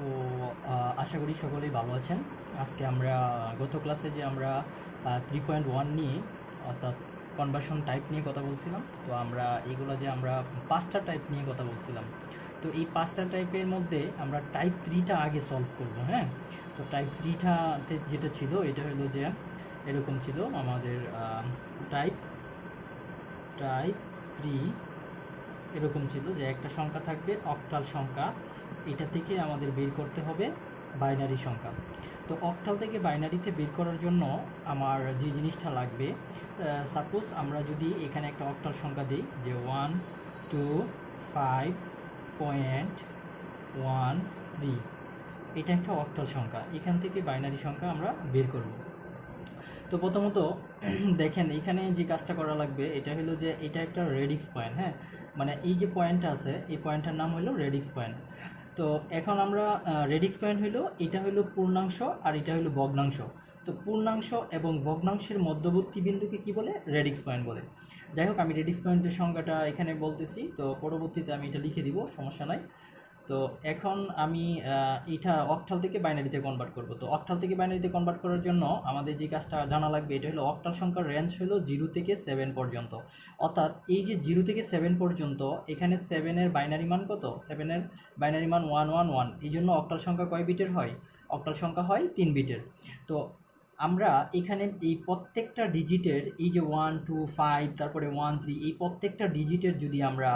তো আশা করি সকলেই ভালো আছেন। আজকে আমরা, গত ক্লাসে যে আমরা থ্রি পয়েন্ট ওয়ান নিয়ে, অর্থাৎ কনভার্সন টাইপ নিয়ে কথা বলছিলাম, তো আমরা এগুলো যে আমরা পাঁচটা টাইপ নিয়ে কথা বলছিলাম, তো এই পাঁচটা টাইপের মধ্যে আমরা টাইপ থ্রিটা আগে সলভ করব হ্যাঁ? তো টাইপ থ্রিটাতে যেটা ছিল, এটা হলো যে, এরকম ছিল আমাদের টাইপ টাইপ থ্রি এরকম ছিল যে একটা সংখ্যা থাকবে অক্টাল সংখ্যা। এটা থেকে আমাদের বের করতে হবে বাইনারি সংখ্যা। তো অক্টাল থেকে বাইনারিতে বের করার জন্য আমার যে জিনিসটা লাগবে সাপোজ আমরা যদি এখানে একটা অক্টাল সংখ্যা দিই যে one two five point one three এটা একটা অক্টাল সংখ্যা। এখান থেকে বাইনারি সংখ্যা আমরা বের করব। তো প্রথমত, দেখেন, এখানে যে কাজটা করা লাগবে, এটা হলো যে এটা একটা রেডিক্স পয়েন্ট হ্যাঁ? মানে এই যে পয়েন্টটা আছে, এই পয়েন্টটার নাম হলো রেডিক্স পয়েন্ট তো এখন আমরা রেডিক্স পয়েন্ট হলো, এটা হলো পূর্ণাংশ আর এটা হলো ভগ্নাংশ। তো পূর্ণাংশ এবং ভগ্নাংশের মধ্যবর্তী বিন্দুকে কি বলে? রেডিক্স পয়েন্ট বলে। যাই হোক, আমি রেডিক্স পয়েন্টের সংখ্যাটা এখানে বলতেছি, তো পরবর্তীতে আমি এটা লিখে দিব, সমস্যা নাই। তো এখন আমি এটা অক্টাল থেকে বাইনারিতে কনভার্ট করব। তো অক্টাল থেকে বাইনারিতে কনভার্ট করার জন্য আমাদের যে কাজটা জানা লাগবে, এটা হলো অক্টাল সংখ্যার রেঞ্জ হলো জিরো থেকে সেভেন পর্যন্ত। অর্থাৎ এই যে জিরো থেকে সেভেন পর্যন্ত, এখানে সেভেনের বাইনারি মান কত? সেভেনের বাইনারি মান ওয়ান ওয়ান ওয়ান এই জন্য অক্টাল সংখ্যা কয় বিটের হয়? অক্টাল সংখ্যা হয় তিন বিটের তো আমরা এখানে এই প্রত্যেকটা ডিজিটের এই যে ওয়ান টু ফাইভ তারপরে ওয়ান থ্রি এই প্রত্যেকটা ডিজিটের যদি আমরা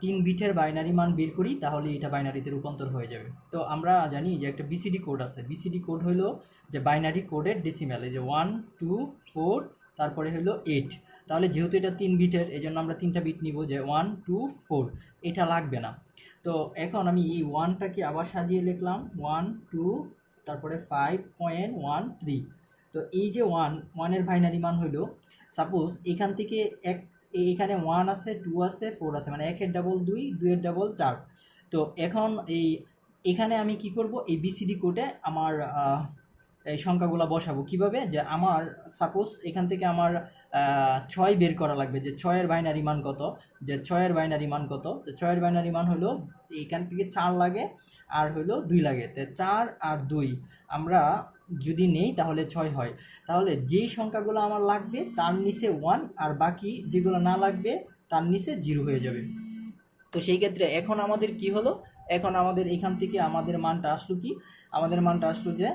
তিন বিটের বাইনারি মান বের করি, তাহলে এটা বাইনারিতে রূপান্তর হয়ে যাবে। তো আমরা জানি যে একটা বিসিডি কোড আছে। বিসিডি কোড হলো যে বাইনারি কোডের ডেসিমেল এই যে ওয়ান টু ফোর তারপরে হলো এইট তাহলে যেহেতু এটা তিন বিটের এই জন্য আমরা তিনটা বিট নিব যে ওয়ান টু ফোর এটা লাগবে না। তো এখন আমি এই ওয়ানটাকে আবার সাজিয়ে লিখলাম। ওয়ান টু তারপরে ফাইভ পয়েন্ট ওয়ান থ্রি তো এই যে ওয়ান ওয়ানের বাইনারি মান হইল সাপোজ এখান থেকে এক এখানে ওয়ান আছে টু আছে ফোর আছে মানে একের ডাবল দুই, দুইয়ের ডাবল চার। তো এখন এই, এখানে আমি কি করব? এই বিসিডি কোডে আমার এই সংখ্যাগুলো বসাবো। কীভাবে? যে আমার সাপোজ এখান থেকে আমার ছয় বের করা লাগবে, যে ছয়ের বাইনারি মান কত? যে ছয়ের বাইনারি মান কত? তো ছয়ের বাইনারি মান হলো এখান থেকে চার লাগে, আর হলো দুই লাগে। তো চার আর দুই। আমরা যদি নেই, তাহলে ছয় হয়। তাহলে যেই সংখ্যাগুলো আমার লাগবে, তার নিচে ওয়ান আর বাকি যেগুলো না লাগবে, তার নিচে জিরো হয়ে যাবে। তো সেই ক্ষেত্রে এখন আমাদের কি হলো? এখন আমাদের এখান থেকে আমাদের মানটা আসলো কি? আমাদের মানটা আসলো যে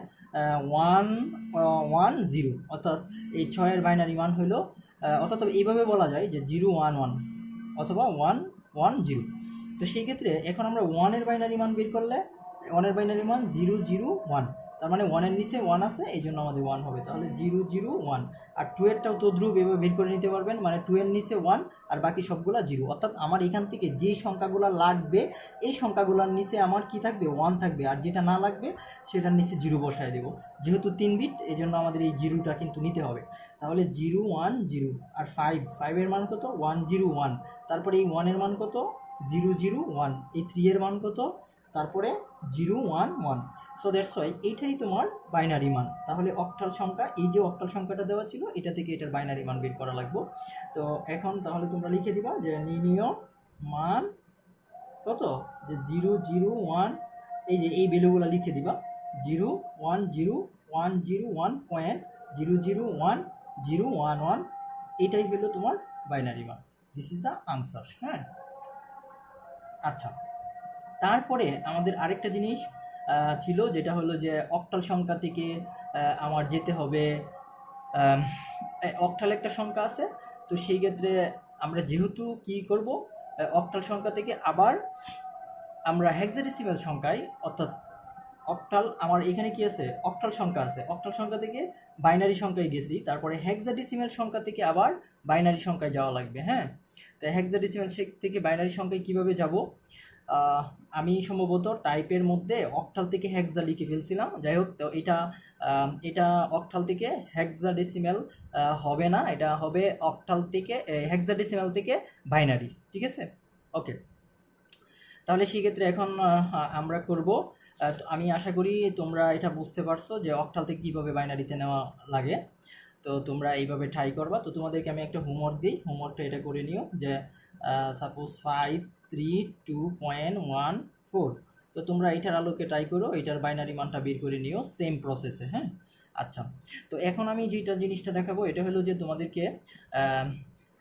ওয়ান ওয়ান জিরো অর্থাৎ এই ছয়ের বাইনারি মান হলো অর্থাৎ এইভাবে বলা যায় যে জিরো ওয়ান ওয়ান অথবা ওয়ান ওয়ান জিরো তো সেই ক্ষেত্রে এখন আমরা ওয়ানের বাইনারি মান বের করলে ওয়ানের বাইনারি মান জিরো জিরো ওয়ান তার মানে ওয়ানের নিচে ওয়ান আছে, এই জন্য আমাদের ওয়ান হবে। তাহলে জিরো জিরো ওয়ান আর টু এরটাও তদ্রুপ এভাবে বের করে নিতে পারবেন। মানে টু এর নিচে ওয়ান আর বাকি সবগুলা জিরো অর্থাৎ আমার এখান থেকে যেই সংখ্যাগুলো লাগবে, এই সংখ্যাগুলোর নিচে আমার কি থাকবে? ওয়ান থাকবে। আর যেটা না লাগবে, সেটার নিচে জিরো বসায় দেবো। যেহেতু তিন বিট এই জন্য আমাদের এই জিরোটা কিন্তু নিতে হবে। তাহলে জিরো ওয়ান জিরো আর ফাইভ ফাইভের মান কত? ওয়ান জিরো ওয়ান তারপরে এই ওয়ানের মান কত? জিরো জিরো ওয়ান এই থ্রি এর মান কত? তারপরে zero one one so that's why এইটাই তোমার বাইনারি মান। তাহলে অক্টাল সংখ্যা, এই যে অক্টাল সংখ্যাটা দেওয়া ছিল, এটা থেকে এটার বাইনারি মান বের করা লাগবে। তো এখন তাহলে তোমরা লিখে দিবা যে নির্ণীয় মান কত? যে জিরো জিরো ওয়ান এই যে এই ভ্যালুগুলো লিখে দিবা। Zero one zero one zero one point zero zero one zero one one এটাই হলো তোমার বাইনারি মান। দিস ইজ দ্য আনসার হ্যাঁ? আচ্ছা তারপরে আমাদের আরেকটা জিনিস ছিল, যেটা হলো যে অক্টাল সংখ্যা থেকে আমার যেতে হবে অক্টাল একটা সংখ্যা আছে, তো সেই ক্ষেত্রে আমরা যেহেতু কি করব অক্টাল সংখ্যা থেকে আবার আমরা হেক্সাডেসিমাল সংখ্যায়, অর্থাৎ অক্টাল, আমার এখানে কি আছে? অক্টাল সংখ্যা আছে। অক্টাল সংখ্যা থেকে বাইনারি সংখ্যায় গেছি, তারপরে হেক্সাডেসিমাল সংখ্যা থেকে আবার বাইনারি সংখ্যায় যাওয়া লাগবে হ্যাঁ? তো হেক্সাডেসিমাল থেকে বাইনারি সংখ্যায় কীভাবে যাব? আমি সম্ভবত টাইপের মধ্যে অক্টাল থেকে হেক্সা লিখে ফেলছিলাম। যাই হোক, তো এটা এটা অক্টাল থেকে হেক্সা ডেসিমেল হবে না, এটা হবে অক্টাল থেকে হেক্সা ডেসিমেল থেকে বাইনারি ঠিক আছে? ওকে তাহলে সেক্ষেত্রে এখন আমরা করব আমি আশা করি তোমরা এটা বুঝতে পারছ যে অক্টাল থেকে কীভাবে বাইনারিতে নেওয়া লাগে। তো তোমরা এইভাবে ট্রাই করবা। তো তোমাদেরকে আমি একটা হোমওয়ার্ক দিই। হোমওয়ার্কটা এটা করে নিও যে suppose five three two point one four তো তোমরা এটার আলোকে ট্রাই করো এটার বাইনারি মানটা বের করে নিও সেম প্রসেসে হ্যাঁ? আচ্ছা তো এখন আমি যেটা জিনিসটা দেখাবো, এটা হলো যে তোমাদেরকে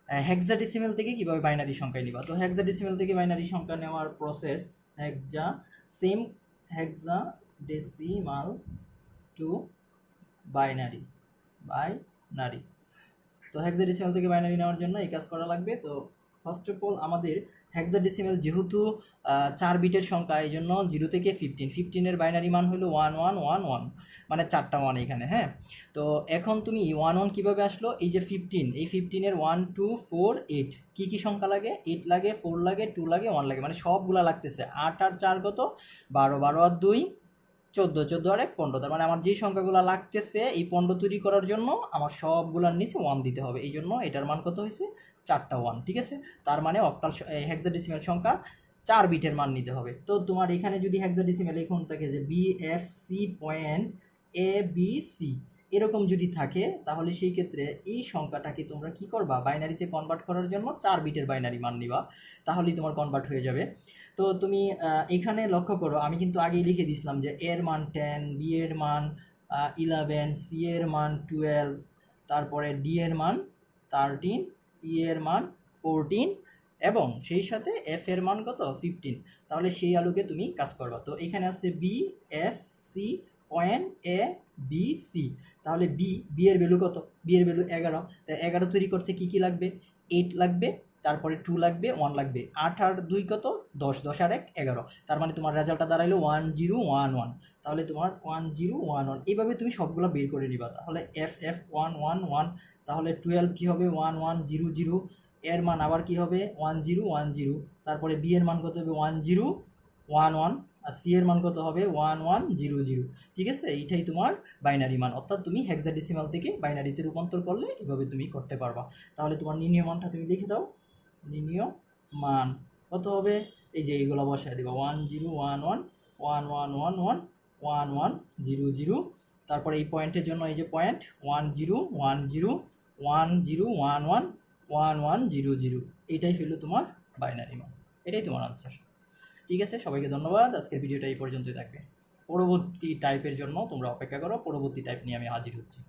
হেক্সাডেসিমেল থেকে কীভাবে বাইনারি সংখ্যা নিবা। তো হেক্সাডেসিমেল থেকে বাইনারি সংখ্যা নেওয়ার process hexa same hexa decimal to binary binary তো হেক্সাডেসিমাল থেকে বাইনারি নেওয়ার জন্য এই কাজ করা লাগবে। তো ফার্স্ট অফ অল আমাদের হেক্সাডেসিমাল যেহেতু চার বিটের সংখ্যা এই জন্য জিরো থেকে ফিফটিন ফিফটিনের বাইনারি মান হলো ওয়ান ওয়ান ওয়ান ওয়ান মানে চারটা ওয়ান এখানে হ্যাঁ? তো এখন তুমি ওয়ান ওয়ান কীভাবে আসলো? এই যে ফিফটিন এই ফিফটিনের ওয়ান টু ফোর এইট কী কী সংখ্যা লাগে? এইট লাগে ফোর লাগে টু লাগে ওয়ান লাগে। মানে সবগুলা লাগতেছে। আট আর চার কত? বারো। বারো আর দুই চোদ্দ চোদ্দ আর এক, পনেরো। তার মানে আমার যে সংখ্যাগুলো লাগতেছে, এই পনেরো তৈরি করার জন্য আমার সবগুলোর নিচে ওয়ান দিতে হবে। এই জন্য এটার মান কত হয়েছে? চারটা ওয়ান ঠিক আছে? তার মানে অক্টাল হেক্সাডেসিমাল সংখ্যা চার বিটের মান নিতে হবে। তো তোমার এখানে যদি হেক্সাডেসিমাল এখন থাকে যে B F C point A B C এরকম যদি থাকে, তাহলে সেই ক্ষেত্রে এই সংখ্যাটাকে তোমরা কি করবা? বাইনারিতে কনভার্ট করার জন্য চার বিটের বাইনারি মান নিবা, তাহলেই তোমার কনভার্ট হয়ে যাবে। তো তুমি এখানে লক্ষ্য করো, আমি কিন্তু আগেই লিখে দিয়েছিলাম যে এর মান টেন বি এর মান ইলেভেন সি এর মান টুয়েলভ তারপরে ডি এর মান থার্টিন ই এর মান ফোরটিন এবং সেই সাথে এফ এর মান কত? ফিফটিন তাহলে সেই আলোকে তুমি কাজ করবা। তো এখানে আছে B F C point A B C তাহলে বি বি এর ভ্যালু কত? বি এর ভ্যালু এগারো। তাই এগারো তৈরি করতে কি কি লাগবে? এইট লাগবে, তারপরে টু লাগবে ওয়ান লাগবে। আট আর দুই কত? দশ দশ আর এক, এগারো। তার মানে তোমার রেজাল্টটা দাঁড়াইলো ওয়ান জিরো ওয়ান ওয়ান তাহলে তোমার ওয়ান জিরো ওয়ান ওয়ান এইভাবে তুমি সবগুলো বের করে নিবা। তাহলে F F one one one তাহলে টুয়েলভ কী হবে? ওয়ান ওয়ান জিরো জিরো এর মান আবার কি হবে? ওয়ান জিরো ওয়ান জিরো তারপরে বি এর মান কত হবে? ওয়ান জিরো ওয়ান ওয়ান আর সি এর মান কত হবে? ওয়ান ওয়ান জিরো জিরো ঠিক আছে? এইটাই তোমার বাইনারি মান। অর্থাৎ তুমি হেক্সাডেসিমাল থেকে বাইনারিতে রূপান্তর করলে এভাবে তুমি করতে পারবা। তাহলে তোমার নির্ণয় মানটা তুমি লিখে দাও। নির্ণয় মান কত হবে? এই যে এইগুলো বসায় দিবা। One zero one one one one one one one one zero zero তারপরে এই পয়েন্টের জন্য এই যে point one zero one zero one zero one one one one zero zero এইটাই হলো তোমার বাইনারি মান। এটাই তোমার আনসার ঠিক আছে, সবাইকে ধন্যবাদ। আজকের ভিডিওটা এই পর্যন্তই থাকবে। পরবর্তী টাইপের জন্য তোমরা অপেক্ষা করো, পরবর্তী টাইপ নিয়ে আমি হাজির হচ্ছি।